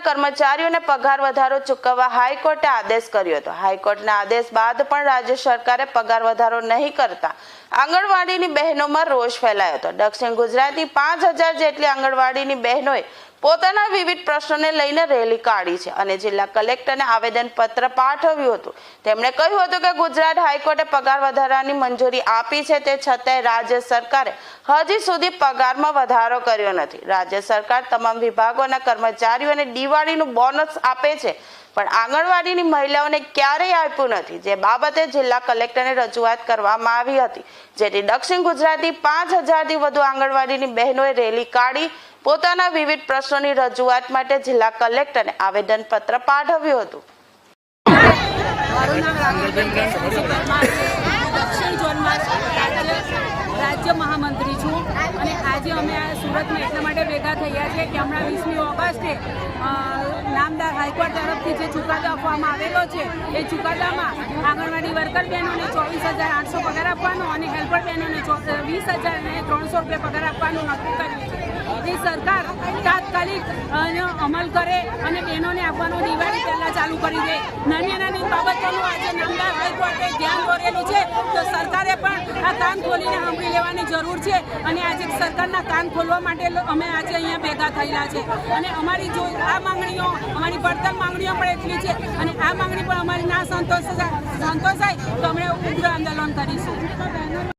કર્મચારીઓને પગાર વધારો ચૂકવવા હાઈકોર્ટે આદેશ કર્યો હતો. હાઈકોર્ટના આદેશ બાદ પણ રાજ્ય સરકારે પગાર વધારો નહીં કરતા આંગણવાડીની બહેનોમાં રોષ ફેલાયો હતો. દક્ષિણ ગુજરાતની પાંચ હજાર જેટલી આંગણવાડીની બહેનોએ પોતાના વિવિધ પ્રશ્નોને લઈને રેલી કાઢી છે અને જિલ્લા કલેક્ટરને આવેદન પત્ર પાઠવ્યું હતું. તેમણે કહ્યું હતું કે ગુજરાત હાઈકોર્ટે પગાર વધારાની મંજૂરી આપી છે તે છતાંય રાજ્ય સરકારે હજી સુધી પગારમાં વધારો કર્યો નથી. રાજ્ય સરકાર તમામ વિભાગોના કર્મચારીઓને દિવાળીનું બોનસ આપે છે. પણ આંગણવાડીની મહિલાઓને ક્યારેય આપ્યું નથી. જે બાબતે જિલ્લા કલેક્ટરને રજૂઆત કરવામાં આવી હતી. જેથી દક્ષિણ ગુજરાતની પાંચ હજારથી વધુ આંગણવાડીની બહેનોએ રેલી કાઢી પોતાના વિવિધ પ્રશ્નોની રજૂઆત માટે જિલ્લા કલેક્ટરને આવેદનપત્ર પાઠવ્યું હતું. રાજ્ય મહામંત્રી છું. અને આજે અમે આ સુરતમાં એટલા માટે ભેગા થયા છે કે હમણાં વીસમી ઓગસ્ટે નામદાર હાઈકોર્ટ તરફથી જે ચુકાદો આપવામાં આવેલો છે, એ ચુકાદામાં આંગણવાડી વર્કર બહેનોને ચોવીસ હજાર આઠસો પગાર આપવાનો અને હેલ્પર બહેનોને વીસ હજાર અને ત્રણસો રૂપિયા પગાર આપવાનું નક્કી કર્યું છે. એ સરકાર તાત્કાલિક અમલ કરે અને બહેનોને આપવાનું દિવાળી પહેલાં ચાલુ કરી દે. નાની નાની બાબતોનું આજે નામદાર હાઈકોર્ટે ધ્યાન દોરેલું છે. પણ કાન ખોલીને સાંભળી લેવાની જરૂર છે અને આજે સરકારના કાન ખોલવા માટે અમે આજે અહીંયા ભેગા થયેલા છે. અને અમારી જો આ માંગણીઓ, અમારી પડતર માંગણીઓ પણ એટલી છે અને આ માંગણી પણ અમારી ના સંતોષ સંતોષાય તો અમે ઉગ્ર આંદોલન કરીશું.